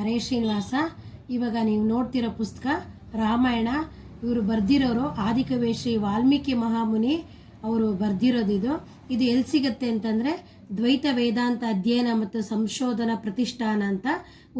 ಹರೇ ಶ್ರೀನಿವಾಸ, ಇವಾಗ ನೀವು ನೋಡ್ತಿರೋ ಪುಸ್ತಕ ರಾಮಾಯಣ, ಇವರು ಬರೆದಿರೋರು ಆದಿಕವಿ ಶ್ರೀ ವಾಲ್ಮೀಕಿ ಮಹಾಮುನಿ ಅವರು ಬರ್ದಿರೋದು ಇದು. ಇದು ಎಲ್ಲಿ ಸಿಗತ್ತೆ ಅಂತಂದರೆ ದ್ವೈತ ವೇದಾಂತ ಅಧ್ಯಯನ ಮತ್ತು ಸಂಶೋಧನಾ ಪ್ರತಿಷ್ಠಾನ ಅಂತ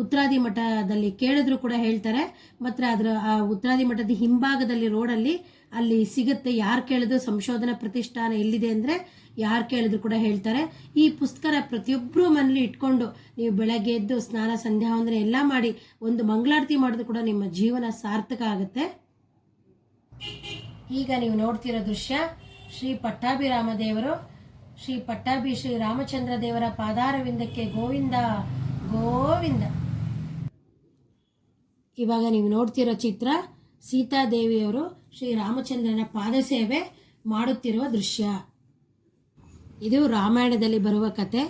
ಉತ್ತರಾದಿ ಮಠದಲ್ಲಿ ಕೇಳಿದ್ರು ಕೂಡ ಹೇಳ್ತಾರೆ. ಮಾತ್ರ ಅದರ ಆ ಉತ್ತರಾದಿ ಮಠದ ಹಿಂಭಾಗದಲ್ಲಿ ರೋಡಲ್ಲಿ ಅಲ್ಲಿ ಸಿಗುತ್ತೆ ಯಾರು ಕೇಳಿದ್ರು ಸಂಶೋಧನಾ ಪ್ರತಿಷ್ಠಾನ ಎಲ್ಲಿದೆ ಅಂದರೆ ಯಾರು ಕೇಳಿದ್ರು ಕೂಡ ಹೇಳ್ತಾರೆ. ಈ ಪುಸ್ತಕನ ಪ್ರತಿಯೊಬ್ಬರು ಮನೇಲಿ ಇಟ್ಕೊಂಡು ನೀವು ಬೆಳಗ್ಗೆ ಎದ್ದು ಸ್ನಾನ ಸಂಧ್ಯಾ ಅಂದರೆ ಎಲ್ಲ ಮಾಡಿ ಒಂದು ಮಂಗಳಾರತಿ ಮಾಡಿದ್ರು ಕೂಡ ನಿಮ್ಮ ಜೀವನ ಸಾರ್ಥಕ ಆಗುತ್ತೆ. ಈಗ ನೀವು ನೋಡ್ತಿರೋ ದೃಶ್ಯ ಶ್ರೀ ಪಟ್ಟಾಭಿರಾಮ ದೇವರು. ಶ್ರೀ ಪಟ್ಟಾಭಿ ಶ್ರೀ ರಾಮಚಂದ್ರ ದೇವರ ಪಾದಾರವಿಂದಕ್ಕೆ ಗೋವಿಂದ ಗೋವಿಂದ. ಇವಾಗ ನೀವು ನೋಡ್ತಿರೋ ಚಿತ್ರ ಸೀತಾದೇವಿಯವರು ಶ್ರೀ ರಾಮಚಂದ್ರನ ಪಾದಸೇವೆ ಮಾಡುತ್ತಿರುವ ದೃಶ್ಯ. ಇದು ರಾಮಾಯಣದಲ್ಲಿ ಬರುವ ಕತೆ.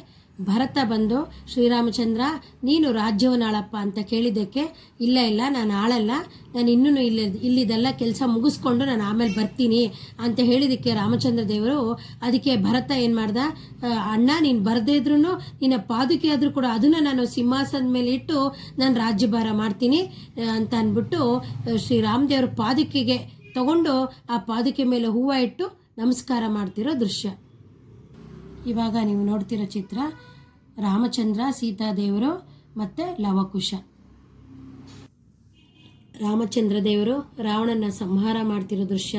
ಭರತ ಬಂದು, ಶ್ರೀರಾಮಚಂದ್ರ, ನೀನು ರಾಜ್ಯವನ್ನು ಆಳಪ್ಪ ಅಂತ ಕೇಳಿದ್ದಕ್ಕೆ, ಇಲ್ಲ ಇಲ್ಲ, ನಾನು ಆಳಲ್ಲ, ನಾನು ಇನ್ನೂ ಇಲ್ಲಿ, ಇಲ್ಲಿದೆಲ್ಲ ಕೆಲಸ ಮುಗಿಸ್ಕೊಂಡು ನಾನು ಆಮೇಲೆ ಬರ್ತೀನಿ ಅಂತ ಹೇಳಿದ್ದಕ್ಕೆ ರಾಮಚಂದ್ರ ದೇವರು ಅದಕ್ಕೆ ಭರತ ಏನು ಮಾಡ್ದ ಅಣ್ಣ, ನೀನು ಬರದೇ ಇದ್ರೂ ನಿನ್ನ ಪಾದುಕೆ ಆದರೂ ಕೂಡ ಅದನ್ನು ನಾನು ಸಿಂಹಾಸನದ ಮೇಲೆ ಇಟ್ಟು ನಾನು ರಾಜ್ಯಭಾರ ಮಾಡ್ತೀನಿ ಅಂತ ಅಂದ್ಬಿಟ್ಟು ಶ್ರೀರಾಮದೇವ್ರ ಪಾದುಕೆಗೆ ತಗೊಂಡು ಆ ಪಾದುಕೆ ಮೇಲೆ ಹೂವು ಇಟ್ಟು ನಮಸ್ಕಾರ ಮಾಡ್ತಿರೋ ದೃಶ್ಯ. ಇವಾಗ ನೀವು ನೋಡ್ತಿರೋ ಚಿತ್ರ ರಾಮಚಂದ್ರ, ಸೀತಾದೇವರು ಮತ್ತು ಲವಕುಶ. ರಾಮಚಂದ್ರ ದೇವರು ರಾವಣನ ಸಂಹಾರ ಮಾಡ್ತಿರೋ ದೃಶ್ಯ.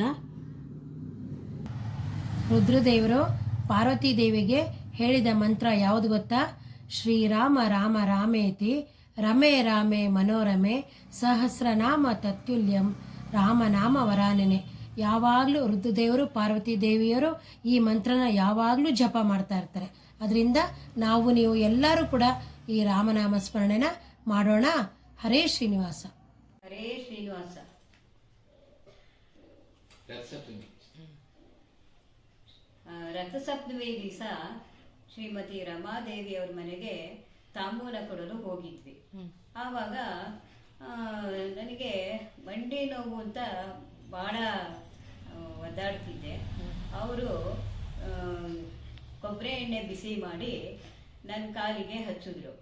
ರುದ್ರದೇವರು ಪಾರ್ವತಿ ದೇವಿಗೆ ಹೇಳಿದ ಮಂತ್ರ ಯಾವುದು ಗೊತ್ತಾ? ಶ್ರೀರಾಮ ರಾಮ ರಾಮೇತಿ, ರಮೆ ರಾಮೆ ಮನೋರಮೆ, ಸಹಸ್ರನಾಮ ತತ್ಯುಲ್ಯಂ ರಾಮನಾಮ ವರಾನನೆ. ಯಾವಾಗಲೂ ರುದ್ರದೇವರು, ಪಾರ್ವತಿ ದೇವಿಯರು ಈ ಮಂತ್ರನ ಯಾವಾಗಲೂ ಜಪ ಮಾಡ್ತಾ ಇರ್ತಾರೆ. ಅದರಿಂದ ನಾವು ನೀವು ಎಲ್ಲರೂ ಕೂಡ ಈ ರಾಮನಾಮ ಸ್ಮರಣೆನ ಮಾಡೋಣ. ಹರೇ ಶ್ರೀನಿವಾಸ. ಹರೇ ಶ್ರೀನಿವಾಸ. ರಥಸಪ್ತಮಿ. ದಿವಸ ಶ್ರೀಮತಿ ರಮಾದೇವಿ ಅವ್ರ ಮನೆಗೆ ತಾಂಬೂಲ ಕೊಡಲು ಹೋಗಿದ್ವಿ. ಆವಾಗ ಆ, ನನಗೆ ಮಂಡಿ ನೋವು ಅಂತ ಭಾಳ ಆ, ಒದ್ದಾಡ್ತಿದ್ದೆ. ಅವರು ಕೊಬ್ಬರಿ ಎಣ್ಣೆ ಬಿಸಿ ಮಾಡಿ ನನ್ನ ಕಾಲಿಗೆ ಹಚ್ಚಿದ್ರು.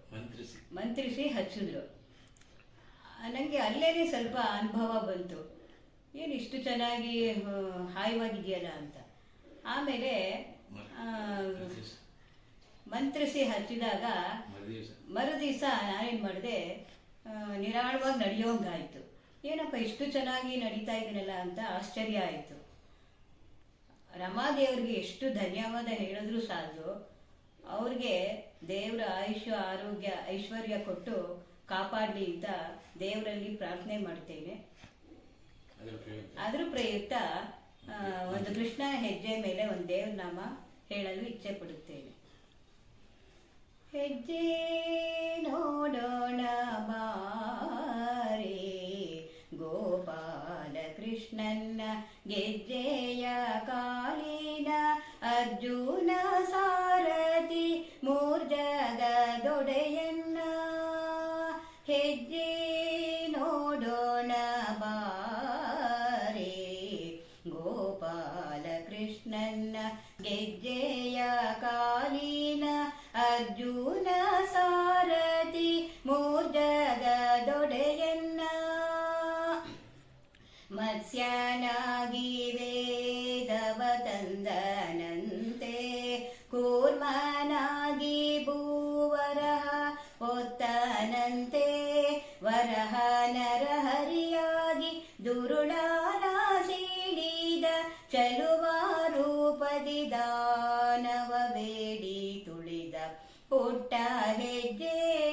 ಮಂತ್ರಿಸಿ. ಹಚ್ಚಿದ್ರು. ನನಗೆ ಅಲ್ಲೇನೆ ಸ್ವಲ್ಪ ಅನುಭವ ಬಂತು. ಏನು ಇಷ್ಟು ಚೆನ್ನಾಗಿ ಹಾಯವಾಗಿದೆಯಲ್ಲ ಅಂತ. ಆಮೇಲೆ ಮಂತ್ರಿಸಿ. ಹಚ್ಚಿದಾಗ ಮರುದಿವಸ. ನಾನೇನು ಮಾಡಿದೆ ನಿರಾಳವಾಗಿ ನಡೆಯೋಂಗಾಯ್ತು. ಏನಪ್ಪ ಇಷ್ಟು ಚೆನ್ನಾಗಿ ನಡೀತಾ ಇದ್ದೀನಲ್ಲ ಅಂತ ಆಶ್ಚರ್ಯ ಆಯಿತು. ರಮಾದೇವ್ರಿಗೆ ಎಷ್ಟು ಧನ್ಯವಾದ ಹೇಳಿದ್ರು ಸಾಲದು ಅವ್ರಿಗೆ ದೇವರ ಆಯುಷ್ಯ ಆರೋಗ್ಯ ಐಶ್ವರ್ಯ ಕೊಟ್ಟು ಕಾಪಾಡಲಿ ಅಂತ ದೇವರಲ್ಲಿ ಪ್ರಾರ್ಥನೆ ಮಾಡ್ತೇನೆ. ಅದ್ರ ಪ್ರಯುಕ್ತ. ಒಂದು ಕೃಷ್ಣ ಹೆಜ್ಜೆ ಮೇಲೆ ಒಂದು ದೇವ್ರ ನಾಮ ಹೇಳಲು ಇಚ್ಛೆ ಪಡುತ್ತೇನೆ. ಹೆಜ್ಜೆ ಹೆಜ್ಜೆ ನೋಡೋಣ ಬಾರೆ ಗೋಪಾಲ ಕೃಷ್ಣನ್ನ ಗೆಜ್ಜೆಯ ಕಾಲಿನ ಅರ್ಜುನ ಸಾರಥಿ ಮೂರ್ಜಗ ದೊಡೆಯನ್ನ ಮತ್ಸ್ಯನಾಗಿ ಸೀಡಿದ ಚಲುವ ರೂಪದಿ ದಾನವ ಬೇಡಿ ತುಳಿದ ಪುಟ್ಟ ಹೆಜ್ಜೆ.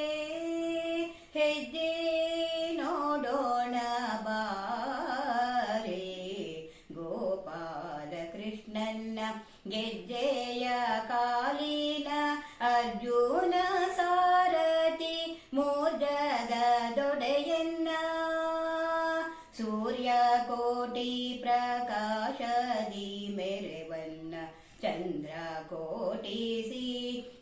ಹೆಜ್ಜೆ ನೋಡೋಣ ಬಾರೆ. ಗೋಪಾಲ ಕೃಷ್ಣನ್ನ ಗೆಜ್ಜೆಯ ಕಾಲಿನ ಚಂದ್ರ ಕೋಟಿಸಿ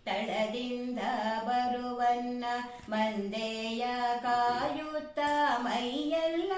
ತಳದಿಂದ ಬರುವನ್ನ ಮಂದೆಯ ಕಾಯುತ್ತ ಮೈಯೆಲ್ಲ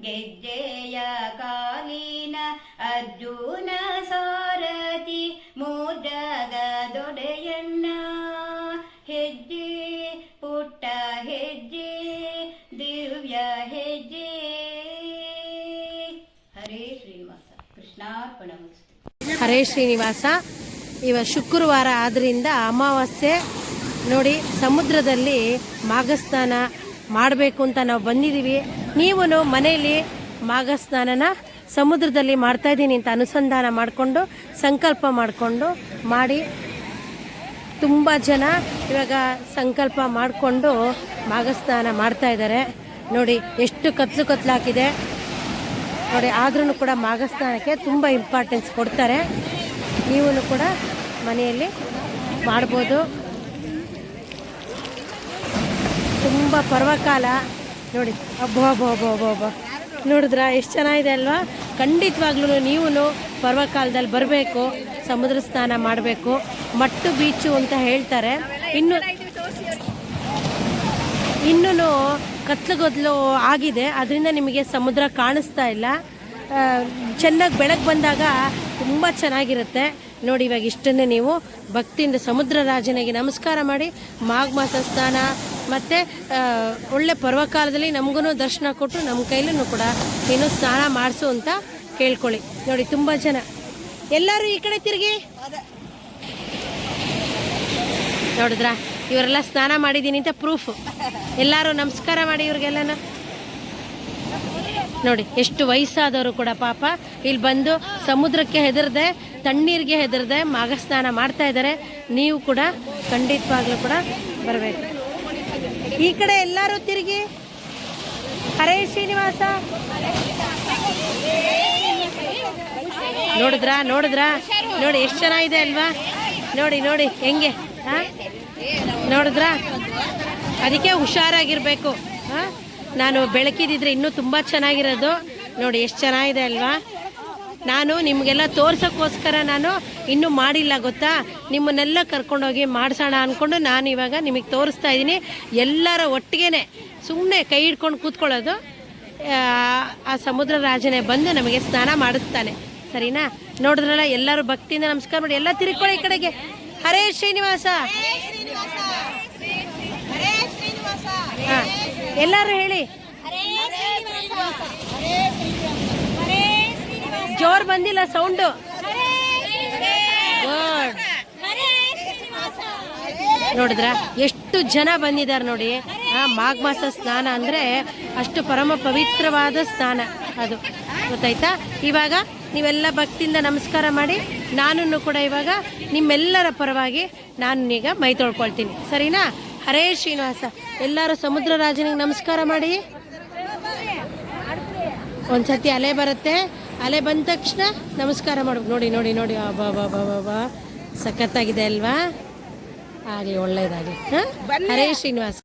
ಗೆಜ್ಜೆಯ ಕಾಲಿನ ಅರ್ಜುನ ಸಾರಥಿ ಮೋದಗ ದೊಡೆಯನ್ನ ಹೆಜ್ಜೆ, ಪುಟ್ಟ ಹೆಜ್ಜೆ, ದಿವ್ಯ ಹೆಜ್ಜೆ. ಹರೇ ಶ್ರೀನಿವಾಸ, ಕೃಷ್ಣಾರ್ಪಣ ಹರೇ ಶ್ರೀನಿವಾಸ, ಇವ ಶುಕ್ರವಾರ ಆದ್ರಿಂದ ಅಮಾವಾಸ್ಯೆ ನೋಡಿ ಸಮುದ್ರದಲ್ಲಿ ಮಾಘಸ್ನಾನ ಮಾಡಬೇಕು ಅಂತ ನಾವು ಬಂದಿದ್ದೀವಿ ನೀವು ಮನೆಯಲ್ಲಿ ಮಾಘಸ್ನಾನನ ಸಮುದ್ರದಲ್ಲಿ ಮಾಡ್ತಾ ಇದ್ದೀನಿ ಅಂತ ಅನುಸಂಧಾನ ಮಾಡಿಕೊಂಡು, ಸಂಕಲ್ಪ ಮಾಡಿಕೊಂಡು, ಮಾಡಿ, ತುಂಬ ಜನ ಇವಾಗ ಸಂಕಲ್ಪ ಮಾಡಿಕೊಂಡು ಮಾಘಸ್ನಾನ ಮಾಡ್ತಾ ಇದ್ದಾರೆ. ನೋಡಿ, ಎಷ್ಟು ಕತ್ಲು ಕತ್ಲಾಕಿದೆ ನೋಡಿ ಆದ್ರೂ ಕೂಡ ಮಾಘಸ್ನಾನಕ್ಕೆ ತುಂಬ ಇಂಪಾರ್ಟೆನ್ಸ್ ಕೊಡ್ತಾರೆ. ನೀವು ಕೂಡ ಮನೆಯಲ್ಲಿ ಮಾಡ್ಬೋದು. ತುಂಬ ಪರ್ವಕಾಲ ನೋಡಿ. ಅಬ್ಬೋ ಹಬ್ಬ ಹಬ್ಬ ಹಬ್ಬ ಹಬ್ಬ ನೋಡಿದ್ರ, ಎಷ್ಟು ಚೆನ್ನಾಗಿದೆ ಅಲ್ವಾ? ಖಂಡಿತವಾಗ್ಲೂ ನೀವು ಪರ್ವಕಾಲದಲ್ಲಿ ಬರಬೇಕು, ಸಮುದ್ರ ಸ್ನಾನ ಮಾಡಬೇಕು, ಮಟ್ಟು ಬೀಚು ಅಂತ ಹೇಳ್ತಾರೆ. ಇನ್ನು ಇನ್ನೂ ಕತ್ಲುಗೊದ್ಲು ಆಗಿದೆ, ಅದರಿಂದ ನಿಮಗೆ ಸಮುದ್ರ ಕಾಣಿಸ್ತಾ ಇಲ್ಲ. ಚೆನ್ನಾಗಿ ಬೆಳಗ್ಗೆ ಬಂದಾಗ ತುಂಬ ಚೆನ್ನಾಗಿರುತ್ತೆ. ನೋಡಿ, ಇವಾಗ ಇಷ್ಟನ್ನೇ ನೀವು ಭಕ್ತಿಯಿಂದ ಸಮುದ್ರ ರಾಜನಿಗೆ ನಮಸ್ಕಾರ ಮಾಡಿ, ಮಾಘ ಮಾಸ ಸ್ನಾನ ಮತ್ತು ಒಳ್ಳೆ ಪರ್ವಕಾಲದಲ್ಲಿ ನಮಗೂ ದರ್ಶನ ಕೊಟ್ಟು ನಮ್ಮ ಕೈಲೂ ಕೂಡ ನೀನು ಸ್ನಾನ ಮಾಡಿಸು ಅಂತ ಕೇಳ್ಕೊಳ್ಳಿ. ನೋಡಿ, ತುಂಬ ಜನ. ಎಲ್ಲರೂ ಈ ಕಡೆ ತಿರುಗಿ. ನೋಡಿದ್ರಾ? ಇವರೆಲ್ಲ ಸ್ನಾನ ಮಾಡಿದ್ದೀನಿ ಅಂತ ಪ್ರೂಫ್ ಎಲ್ಲರೂ ನಮಸ್ಕಾರ ಮಾಡಿ ಇವ್ರಿಗೆಲ್ಲನ. ನೋಡಿ, ಎಷ್ಟು ವಯಸ್ಸಾದವರು ಕೂಡ ಪಾಪ. ಇಲ್ಲಿ ಬಂದು ಸಮುದ್ರಕ್ಕೆ ಹೆದರದೆ, ತಣ್ಣೀರಿಗೆ ಹೆದರದೆ ಮಾಗ ಸ್ನಾನ ಮಾಡ್ತಾ ಇದ್ದಾರೆ. ನೀವು ಕೂಡ ಖಂಡಿತವಾಗ್ಲೂ ಕೂಡ ಬರಬೇಕು. ಈ ಕಡೆ ಎಲ್ಲರೂ ತಿರುಗಿ. ಹರೇ ಶ್ರೀನಿವಾಸ. ನೋಡಿದ್ರಾ ನೋಡಿದ್ರಾ? ನೋಡಿ, ಎಷ್ಟು ಚೆನ್ನಾಗಿದೆ ಅಲ್ವಾ? ನೋಡಿ ನೋಡಿ, ಹೆಂಗೆ? ಹಾ? ನೋಡಿದ್ರಾ? ಅದಕ್ಕೆ ಹುಷಾರಾಗಿರ್ಬೇಕು. ಹಾ? ನಾನು ಬೆಳಕಿದಿದ್ರೆ ಇನ್ನೂ ತುಂಬ ಚೆನ್ನಾಗಿರೋದು. ನೋಡಿ, ಎಷ್ಟು ಚೆನ್ನಾಗಿದೆ ಅಲ್ವಾ? ನಾನು ನಿಮಗೆಲ್ಲ ತೋರ್ಸೋಕ್ಕೋಸ್ಕರ ನಾನು ಇನ್ನೂ ಮಾಡಿಲ್ಲ ಗೊತ್ತಾ? ನಿಮ್ಮನ್ನೆಲ್ಲ ಕರ್ಕೊಂಡೋಗಿ ಮಾಡಿಸೋಣ ಅಂದ್ಕೊಂಡು ನಾನು ಇವಾಗ ನಿಮಗೆ ತೋರಿಸ್ತಾ ಇದ್ದೀನಿ. ಎಲ್ಲರ ಒಟ್ಟಿಗೆನೆ ಸುಮ್ಮನೆ ಕೈ ಹಿಡ್ಕೊಂಡು ಕೂತ್ಕೊಳ್ಳೋದು. ಆ, ಸಮುದ್ರ ರಾಜನೇ ಬಂದು ನಮಗೆ ಸ್ನಾನ ಮಾಡಿಸ್ತಾನೆ. ಸರಿನಾ? ನೋಡಿದ್ರಲ್ಲ ಎಲ್ಲರೂ ಭಕ್ತಿಯಿಂದ ನಮಸ್ಕಾರ ಮಾಡಿ ಎಲ್ಲ ತಿರ್ಕೊಳ್ಳಿ ಈ ಕಡೆಗೆ. ಹರೇ ಶ್ರೀನಿವಾಸ! ಎಲ್ಲರೂ ಹೇಳಿ. ಜೋರ್ ಬಂದಿಲ್ಲ ಸೌಂಡು ನೋಡಿದ್ರ? ಎಷ್ಟು ಜನ ಬಂದಿದ್ದಾರೆ ನೋಡಿ. ಆ ಮಾಘ ಮಾಸ ಸ್ನಾನ ಅಂದರೆ ಅಷ್ಟು ಪರಮ ಪವಿತ್ರವಾದ ಸ್ನಾನ ಅದು. ಗೊತ್ತಾಯ್ತಾ? ಇವಾಗ ನೀವೆಲ್ಲ ಭಕ್ತಿಯಿಂದ ನಮಸ್ಕಾರ ಮಾಡಿ ನಾನು ಕೂಡ ಇವಾಗ ನಿಮ್ಮೆಲ್ಲರ ಪರವಾಗಿ ನಾನು ಈಗ ಮೈ ತೊಳ್ಕೊಳ್ತೀನಿ. ಸರಿನಾ? ಹರೇ ಶ್ರೀನಿವಾಸ. ಎಲ್ಲರೂ ಸಮುದ್ರ ರಾಜನಿಗೆ ನಮಸ್ಕಾರ ಮಾಡಿ. ಒಂದ್ಸತಿ ಅಲೆ ಬರುತ್ತೆ. ಅಲೆ ಬಂದ ತಕ್ಷಣ ನಮಸ್ಕಾರ ಮಾಡ್ಬೇಕು ನೋಡಿ ನೋಡಿ ನೋಡಿ. ಬಾ ಬಾ ಬಾ ಬಾ ಬಾ. ಸಖತ್ತಾಗಿದೆ ಅಲ್ವಾ? ಆಗಲಿ ಒಳ್ಳೇದಾಗಲಿ. ಹಾಂ? ಹರೇ ಶ್ರೀನಿವಾಸ.